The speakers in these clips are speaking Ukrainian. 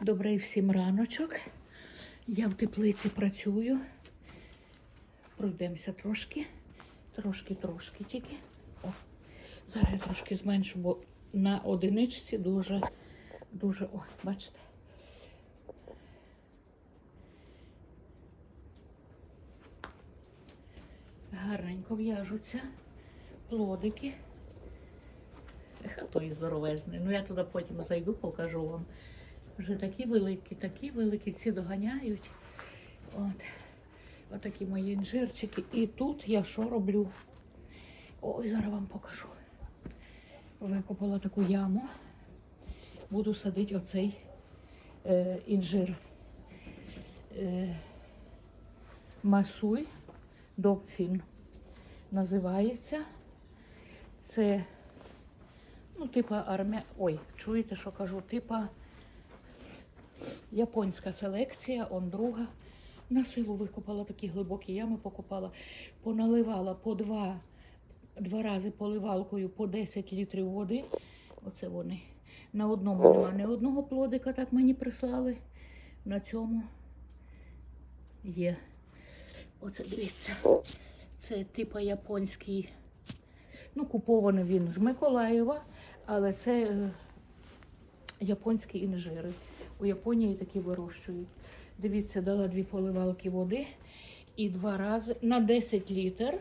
Добрий всім раночок. Я в теплиці працюю. Пройдемося трошки. Трошки, трошки тільки. О, зараз я трошки зменшу, бо на одиничці дуже, дуже, о, бачите. Гарненько в'яжуться плодики. Ех, а той здоровезний. Ну я туди потім зайду, покажу вам. Вже такі великі, такі великі, ці доганяють. От. Отакі мої інжирчики. І тут я що роблю? Ой, зараз вам покажу. Викопала таку яму. Буду садити оцей е, інжир. Е, масуй Допфін називається. Це, ну, типа армя. Ой, чуєте, що кажу? Типа японська селекція, он друга. На силу викопала такі глибокі ями, покопала, поналивала по два, два рази поливалкою по 10 літрів води. Оце вони. На одному нема ні одного плодика, так мені прислали. На цьому є. Оце дивіться. Це типа японський. Ну, купований він з Миколаєва, але це е, японські інжири. У Японії такі вирощують. Дивіться, дала дві поливалки води і два рази на 10 літр,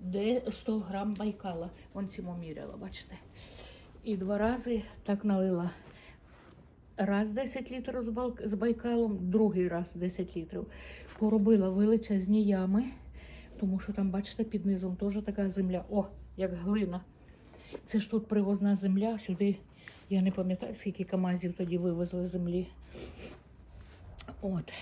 де 100 грам байкала. Вон цьому міряла, бачите. І два рази так налила. Раз 10 літрів з байкалом, другий раз 10 літрів. Поробила величезні ями, тому що там, бачите, під низом теж така земля. О, як глина. Це ж тут привозна земля, сюди, я не пам'ятаю, скільки камазів тоді вивезли землі. От.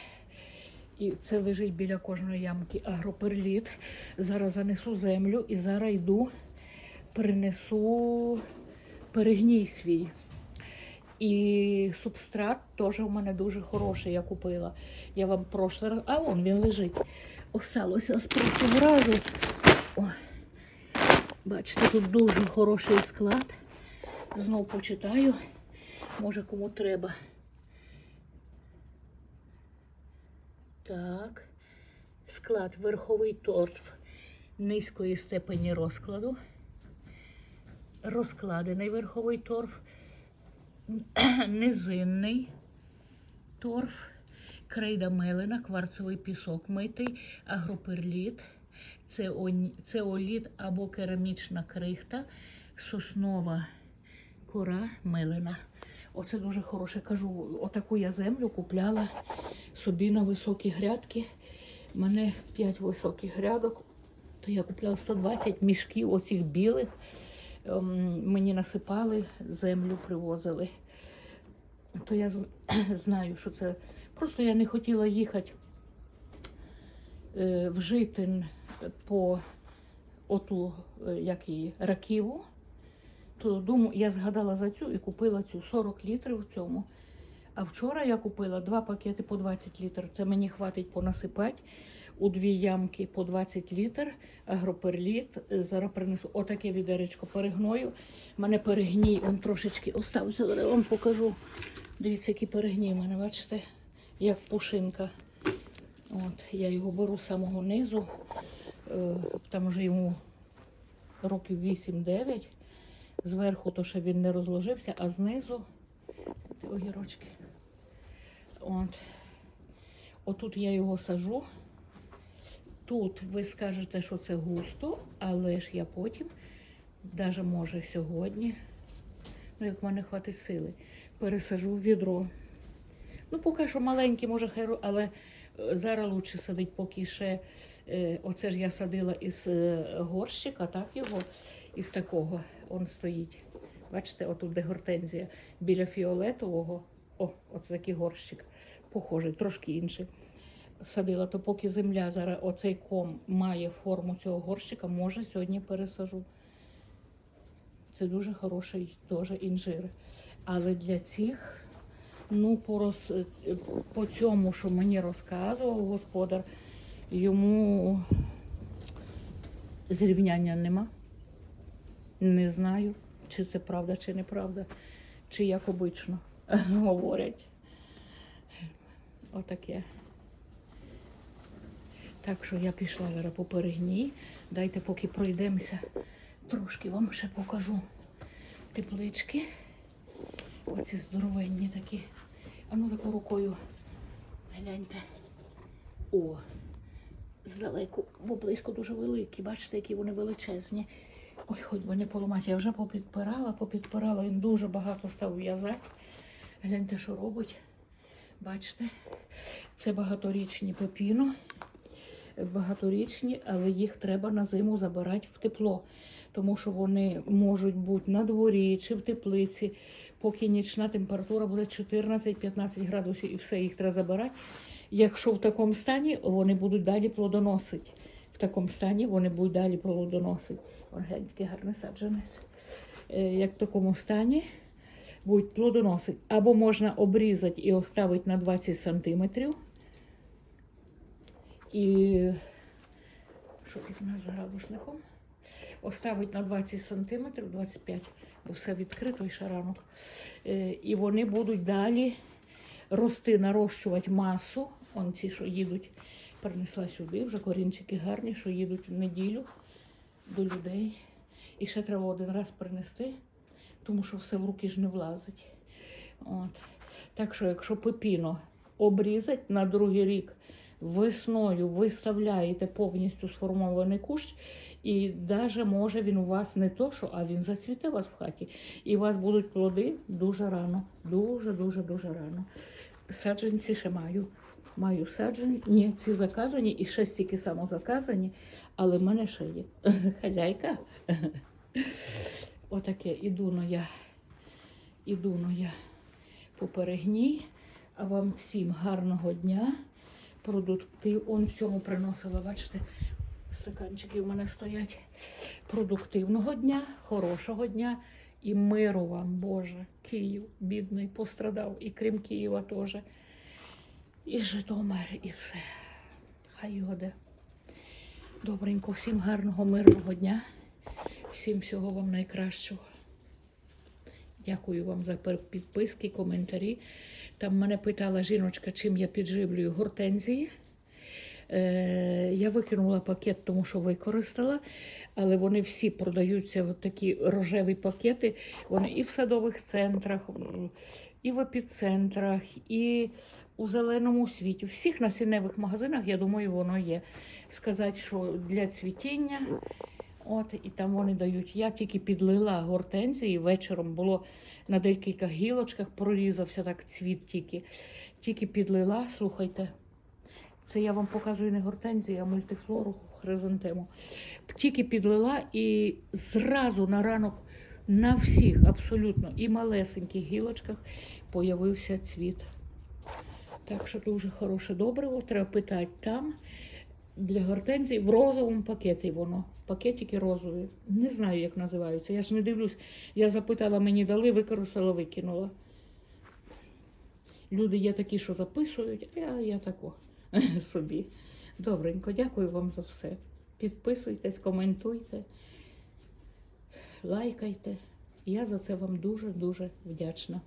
І це лежить біля кожної ямки агроперліт. Зараз занесу землю і зараз йду, принесу перегній свій. І субстрат теж у мене дуже хороший, я купила. Я вам прошлий раз. А вон він лежить. Осталося з прошлого разу. О, бачите, тут дуже хороший склад. Знов почитаю. Може кому треба. Так. Склад верховий торф низької степені розкладу. Розкладений верховий торф низинний торф, крейда мелена, кварцевий пісок митий, агроперліт, цеоліт або керамічна крихта, соснова кора мелена. Оце дуже хороше. Кажу, отаку я землю купляла собі на високі грядки. У мене 5 високих грядок, то я купляла 120 мішків оцих білих. Ем, Мені насипали, землю привозили. То я знаю, що це. Просто я не хотіла їхати е, в Житин по оту, е, як її, раківу. То думаю, я згадала за цю і купила цю 40 літрів в цьому. А вчора я купила два пакети по 20 літрів. Це мені хватить понасипати у дві ямки по 20 літр, агроперліт. Зараз принесу отаке відеречко перегною. У мене перегній, он трошечки остався, я вам покажу. Дивіться, який перегній мене, бачите, як пушинка. От, я його беру з самого низу. Е, Там вже йому років 8-9. Зверху то ще він не розложився, а знизу огірочки. От. Отут я його сажу. Тут ви скажете, що це густо, але ж я потім, навіть може сьогодні, ну як в мене хватить сили, пересажу в відро. Ну, поки що маленький, може, хай, але е, зараз лучше садить, поки ще. е, Оце ж я садила із е, горщика, так його, із такого. Он стоїть. Бачите, отут де гортензія. Біля фіолетового. О, оце такий горщик. Похожий, трошки інший. Садила, то поки земля зараз оцей ком має форму цього горщика, може сьогодні пересажу. Це дуже хороший теж інжир. Але для цих, ну, по, роз, по цьому, що мені розказував господар, йому зрівняння нема. Не знаю, чи це правда, чи неправда, чи як обично говорять. Отаке. Так що я пішла зараз по перегній. Дайте, поки пройдемося, трошки вам ще покажу теплички. Оці здоровенні такі. А ну таку рукою гляньте. О, здалеку, бо близько дуже великі. Бачите, які вони величезні. Ой, хоч би не поламати. Я вже попідпирала, попідпирала. Він дуже багато став в'язати. Гляньте, що робить. Бачите, це багаторічні пепіно. Багаторічні, але їх треба на зиму забирати в тепло, тому що вони можуть бути на дворі чи в теплиці, поки нічна температура буде 14-15 градусів і все, їх треба забирати. Якщо в такому стані, вони будуть далі плодоносити. В такому стані вони будуть далі плодоносити. Такий гарний саджанець. Як в такому стані будуть плодоносити. Або можна обрізати і оставити на 20 сантиметрів. І що тут з градусником? Оставить на 20 сантиметрів, 25, бо все відкрито і ще ранок. Е, І вони будуть далі рости, нарощувати масу. Он ці, що їдуть, принесла сюди, вже корінчики гарні, що їдуть в неділю до людей. І ще треба один раз принести, тому що все в руки ж не влазить. От. Так що, якщо пепіно обрізати на другий рік весною виставляєте повністю сформований кущ, і навіть може він у вас не то, що, а він зацвіте у вас в хаті. І у вас будуть плоди дуже рано. Дуже, дуже, дуже рано. Саджанці ще маю. Маю саджані. Ні, ці заказані і ще стільки само заказані, але в мене ще є. Хазяйка. Отаке іду ну я. Іду ну я по перегній. А вам всім гарного дня. Продуктив. Он в цьому приносила, бачите, стаканчики в мене стоять. Продуктивного дня, хорошого дня і миру вам, Боже. Київ, бідний, пострадав. І крім Києва теж. І Житомир, і все. Хай його де. Добренько, всім гарного, мирного дня. Всім всього вам найкращого. Дякую вам за підписки, коментарі. Там мене питала жіночка, чим я підживлюю гортензії. Е, я викинула пакет, тому що використала, але вони всі продаються в такі рожеві пакети. Вони і в садових центрах, і в епіцентрах, і у зеленому світі. У всіх насінневих магазинах, я думаю, воно є. Сказати, що для цвітіння. От, і там вони дають. Я тільки підлила гортензії. Вечором було на декілька гілочках, прорізався так цвіт тільки. Тільки підлила, слухайте. Це я вам показую не гортензії, а мультифлору хризантему. Тільки підлила і зразу на ранок на всіх, абсолютно, і малесеньких гілочках появився цвіт. Так що дуже хороше добриво, треба питати там. Для гортензій в розовому пакеті воно. Пакетики розові. Не знаю, як називаються. Я ж не дивлюсь. Я запитала, мені дали, використала, викинула. Люди є такі, що записують, а я, я тако собі. Добренько, дякую вам за все. Підписуйтесь, коментуйте, лайкайте. Я за це вам дуже-дуже вдячна.